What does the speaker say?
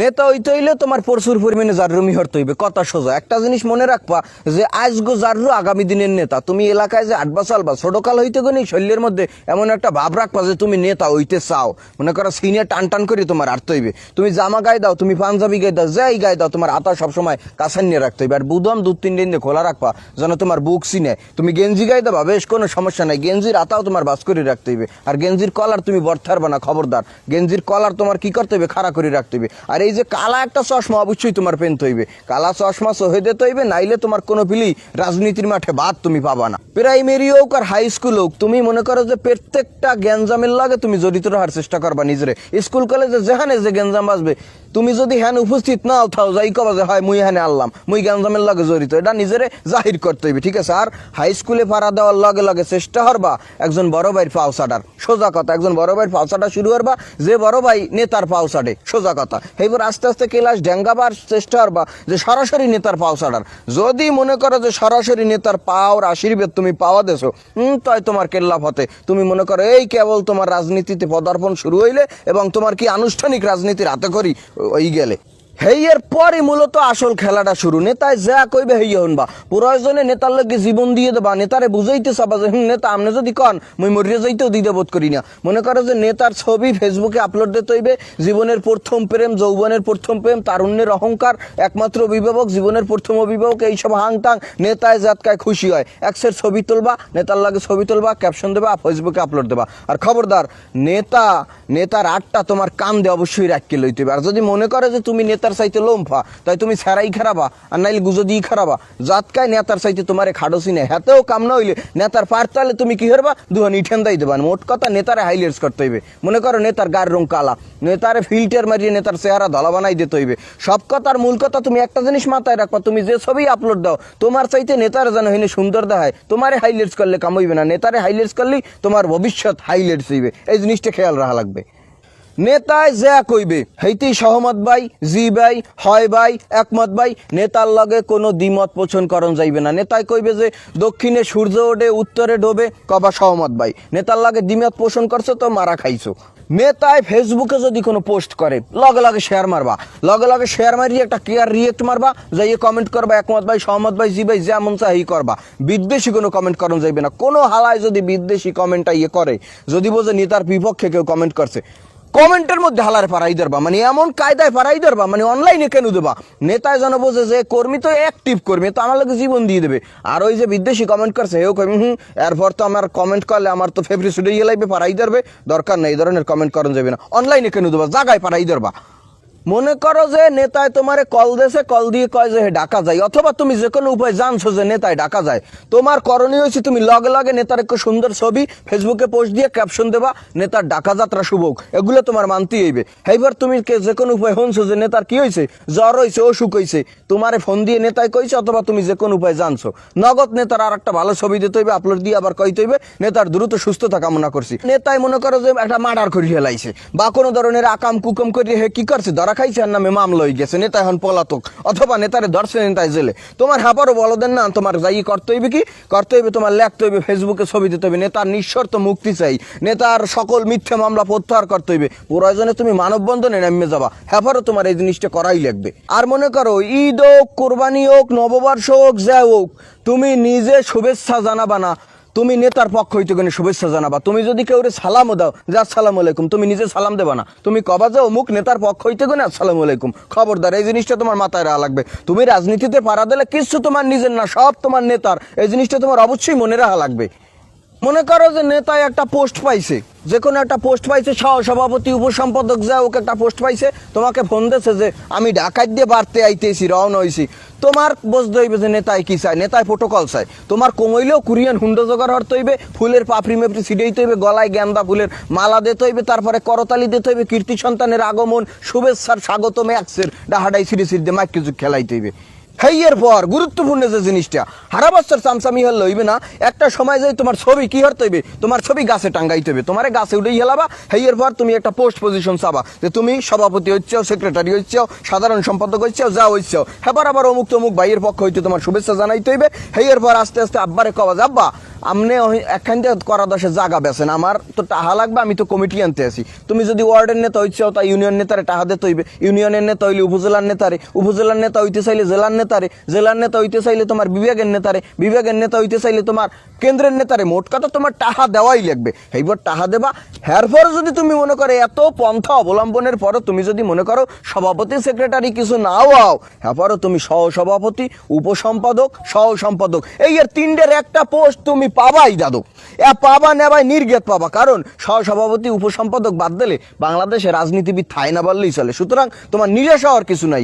নেতা হইতে হইলে তোমার প্রচুর পরিমাণে জাররুমি হরতে হইবে। কথা সোজা। একটা জিনিস মনে রাখবা যে আজগো জাররু আগামী দিনের নেতা। তুমি এলাকায় যে আটবা চালবা, ছোটকাল হইতে গনি শৈলের মধ্যে এমন একটা ভাব রাখবা যে, তুমি নেতা হইতে চাও। মনে করো সিনিয়র টান টান করে তোমার আটতে হইবে। তুমি জামা গায়ে দাও, তুমি পাঞ্জাবি গায়ে দাও, যাই গায়ে দাও, তোমার আতা সবসময় কাছান নিয়ে রাখতে হইবে। আর বুদম দু তিন দিন খোলা রাখবা, যেন তোমার বুক সিনে তুমি গেঞ্জি গায়ে দেবা বেশ কোনো সমস্যা নাই। গেঞ্জির আতাও তোমার বাস করে রাখতে হইবে। আর গেঞ্জির কলার তুমি বর্থারবা না, খবরদার। গেঞ্জির কলার তোমার কি করতে হবে খাড়া করে রাখতে হইবে। আর এই যে কালা একটা চশমা অবশ্যই তোমার পেন হইবে। কালা চশমা সহেদে তৈবে নাইলে তোমার কোনো পিলি রাজনীতির মাঠে বাদ তুমি পাবা না। প্রাইমারি হোক আর হাই স্কুল হোক, তুমি মনে করো যে প্রত্যেকটা গ্যাঞ্জামের লাগে তুমি জড়িত রাখার চেষ্টা করবা নিজের। স্কুল কলেজে যেখানে যে গ্যাঞ্জাম বাজবে তুমি যদি হ্যান উপস্থিত না থাও যাই কবা যে, হয়, মুই হ্যানে আনলাম। মুই গ্যাঞ্জামের লগে জড়িত। এটা নিজেরে জাহির করতে হইবে, ঠিক আছে? আর হাই স্কুলে পাড়া দেওয়ার লগে লগে চেষ্টা হরবা একজন বড় ভাইয়ের পাওসাডার সোজা কথা, একজন বড় ভাইয়ের পাওসাডা শুরু হরবা যে বড় ভাই নেতার পাও পাওসাডে সোজা কথা। এইবার আস্তে আস্তে ক্লাস ডেঙ্গাবার চেষ্টা হরবা যে সরাসরি নেতার পাওসাডার যদি মনে করো যে সরাসরি নেতার পাওয়ার আশীর্বাদ তুমি পাওয়া দেছো হুম তাই তোমার কেল্লা ফতে তুমি মনে করো, এই কেবল তোমার রাজনীতিতে পদার্পণ শুরু হইলে এবং তোমার কি আনুষ্ঠানিক রাজনীতির হাতে করি ওই গেলে হেইয়ের পরে মূলত আসল খেলাটা শুরু। নেতায় যা কইবে হেই হনবা প্রয়োজনে নেতার লগে জীবন দিয়ে দেবা। নেতারে বুঝাইতে চাবা যে নেতা আমনে যদি কন, মুই মরিয়ে যাইতেও দিতে বোধ করি না। মনে করো যে, নেতার ছবি ফেসবুকে আপলোড দিতে হইবে। জীবনের প্রথম প্রেম, যৌবনের প্রথম প্রেম, তারুণ্যের অহংকার, একমাত্র অভিভাবক, জীবনের প্রথম অভিভাবক, এইসব হাংটাং নেতায় জাতকায় খুশি হয়। একসের ছবি তুলবা, নেতার লাগে ছবি তুলবা, ক্যাপশন দেবা, ফেসবুকে আপলোড দেবা। আর খবরদার, নেতা, নেতার আটটা তোমার কান দিয়ে অবশ্যই রাখকে লইতে হবে আর যদি মনে করে যে, তুমি নেতার চাইতে লোমফা, তাই তুমি সেরাই খারাবা আর নাইলে গুজো দিয়ে খারাবা জাতকায় নেতার চাইতে তোমারে খাডসি নেই হাতেও কাম না হইলে নেতার পারতালে তুমি কি হরবা? দুহানি ঠেন্দাই দেবা, মোট কথা নেতারে হাইলাইটস করতে হইবে। মনে করো নেতার গার রং কালা, নেতারে ফিল্টার মারিয়ে নেতার চেহারা ধলা বানাই দিতে হইবে। সব কথার মূল কথা তুমি একটা জিনিস মাথায় রাখবা, তুমি যে ছবি আপলোড দাও, তোমার চাইতে নেতার যেন হিনে সুন্দর দেখায়, তোমারে হাইলাইটস করলে কাম হইবে না। নেতারে হাইলাইটস করলেই তোমার ভবিষ্যৎ হাইলাইটস হইবে। এই জিনিসটা খেয়াল রাখা লাগবে। নেতায় যা কইবে। হেইতেই সহমত ভাই, জি ভাই, হয় ভাই, একমত ভাই, নেতার লগে কোনো দ্বিমত পোষণ করণ যাইবে না। নেতায় কইবে যে, দক্ষিণে সূর্য ওঠে, উত্তরে ডোবে, কবা সহমত ভাই। নেতার লাগে দ্বিমত পোষণ করছ তো মারা খাইছো। নেতায় ফেসবুকে যদি কোনো পোস্ট করে, লগে লগে শেয়ার মারবা। লগে লগে শেয়ার মারিয়ে একটা কেয়ার রিয়েক্ট মারবা, যাইয়ে কমেন্ট করবা, একমত ভাই, সহমত ভাই, জি ভাই, যেমন চাই করবা। বিদ্বেষী কোনো কমেন্ট করণ যাইবে না। কোনো হালায় যদি বিদ্বেষী কমেন্টটা ইয়ে করে, যদি বোঝে নেতার বিপক্ষে কেউ কমেন্ট করছে কমেন্টের মধ্যে হালারে ফারাই ধরবা মানে এমন কায়দায় ফারাই ধরবা মানে অনলাইনে কেন দেবা? নেতায় যেন বোঝে যে কর্মী তো অ্যাক্টিভ কর্মী, তো আমার লোকে জীবন দিয়ে দেবে। আর ওই যে বিদেশি কমেন্ট করছে হেও কমি হুম এরপর তো আমার কমেন্ট করলে আমার তো ফেভারিট ইয়ে লাগবে ফারাই দেবে দরকার নেই, এই ধরনের কমেন্ট করেন যাবে না। অনলাইনে কেন দেবা? জাগায় ফারাই ধরবা। মনে করো যে নেতায় তোমারে কল দেছে, কল দিয়ে কয় যে ডাকা যায়। অথবা তুমি যে কোনো উপায় জানছো যে নেতায় ডাকা যায়। তোমার করণীয় হচ্ছে তুমি লগে লগে নেতার একটু সুন্দর ছবি ফেসবুকে পোস্ট দিয়ে ক্যাপশন দেবা, নেতার ডাকা যাত্রা শুভক এগুলো তোমার মানতেই হইবে। এইবার তুমি যে কোনো উপায় শুনছো যে নেতার কি হয়েছে জ্বর হয়েছে অসুখ হয়েছে তোমারে ফোন দিয়ে নেতায় কইছে অথবা তুমি যে কোনো উপায় জানছো। নগদ নেতার আর একটা ভালো ছবি দিতে হইবে আপলোড দিয়ে আবার কইতে হইবে, নেতার দ্রুত সুস্থতা কামনা করছি। নেতায় মনে করো যে একটা মার্ডার করে হেলাইছে বা কোনো ধরনের আকাম কুকম করে হে, কি করছে? ধরা খাইছে আর নামে মামলা হয়ে গেছে, নেতা এখন পলাতক, অথবা নেতারে ধরছে নেতায় জেলে। তোমার হাঁপারও বলো দেন না, তোমার যাই করতে হইবে কি? করতে হইবে তোমার লেখতে হইবে, ফেসবুকে ছবি দিতে হইবে, নেতার নিঃশর্ত মুক্তি চাই। নেতার সকল মিথ্যে মামলা প্রত্যাহার করতে হইবে। প্রয়োজনে তুমি মানববন্ধনে নেমে যাবা। হ্যাপারও তোমার এই জিনিসটা করাই লাগবে। আর মনে করো, ঈদ হোক, কোরবানি হোক, নববর্ষ হোক যা হোক, তুমি নিজে শুভেচ্ছা জানাবা না। তুমি নেতার পক্ষ হইতে কোনো শুভেচ্ছা জানাবা? তুমি যদি কেউ সালামও দাও, যে আসসালাম আলাইকুম, তুমি নিজে সালাম দেবা না। তুমি কবা যে, অমুক নেতার পক্ষ হইতে কোনো আসসালাম আলাইকুম। খবরদার, এই জিনিসটা তোমার মাথায় রাখা লাগবে। তুমি রাজনীতিতে পারা দিলে কিছু তোমার নিজের না, সব তোমার নেতার। এই জিনিসটা তোমার অবশ্যই মনে রাখা লাগবে। মনে করো যে নেতায় একটা পোস্ট পাইছে। যে কোনো একটা পোস্ট পাইছে সহ সভাপতি, উপসম্পাদক যা ওকে একটা পোস্ট পাইছে, তোমাকে ফোন দিয়েছে যে, আমি ঢাকায় দিয়ে বাড়তে আইতেছি, রওনা হয়েছি তোমার বুঝতে হইবে যে নেতায় কি চায়? নেতায় প্রোটোকল চায়। তোমার কমইলেও কুরিয়ান হুন্ড জোগাড় হতে হইবে ফুলের পাপড়ি মেপড়ি ছিটাইতে হইবে গলায় গেন্দা ফুলের মালা দিতে হইবে তারপরে করতালি দিতে হইবে কীর্তি সন্তানের আগমন, শুভেচ্ছার স্বাগতম একসের ডাহাডাই সিঁড়ি সিঁড়ি দিয়ে মাইকে যুগ খেলাইতে হইবে হেইয়ের পর গুরুত্বপূর্ণ যে জিনিসটা হারা বছর চামচামি হল লইবে না একটা সময় যাই তোমার ছবি কি হতে হইবে? তোমার ছবি গাছে টাঙ্গাইতে হবে তোমার গাছে উঠেই হেলাবা হেইয়ের পর তুমি একটা পোস্ট পজিশন চাবা যে তুমি সভাপতি হচ্ছেও সেক্রেটারি হচ্ছেও সাধারণ সম্পাদক হচ্ছেও যা হচ্ছেও হেবার আবার অমুক তমুক ভাইয়ের পক্ষ হইতে তোমার শুভেচ্ছা জানাইতে হইবে। হেইয়ের পর আস্তে আস্তে আব্বারে কবা যে, ওই- একখান থেকে করা দশে জায়গা বেছেন আমার তো টাহা লাগবে, আমি তো কমিটি আনতে আসি তুমি যদি ওয়ার্ডের নেতা হইছো, তা ইউনিয়ন নেতারে টাহা দিতে হইবে। ইউনিয়নের নেতা হইলে উপজেলার নেতারে, উপজেলার নেতা হইতে চাইলে জেলার নেতারে, জেলার নেতা হইতে চাইলে তোমার বিভাগের নেতারে, বিভাগের নেতা হইতে চাইলে তোমার কেন্দ্রের নেতারে, মোট কথা তোমার টাহা দেওয়াই লাগবে। এইবার টাহা দেবা। হ্যার পর যদি তুমি মনে করো এত পন্থা অবলম্বনের পরও তুমি যদি মনে করো সভাপতি সেক্রেটারি কিছু নাও, আও হ্যাঁ তুমি সহ সভাপতি উপসম্পাদক সহ সম্পাদক এই এর তিনটের একটা পোস্ট তুমি পাবাই দাদু। এ পাবা নেবাই নির্গেত পাবা। কারণ সহসভাপতি, উপসম্পাদক বাদ দিলে বাংলাদেশে রাজনীতিবিদ থাই না বললেই চলে। সুতরাং তোমার নিরাশ হওয়ার কিছু নাই।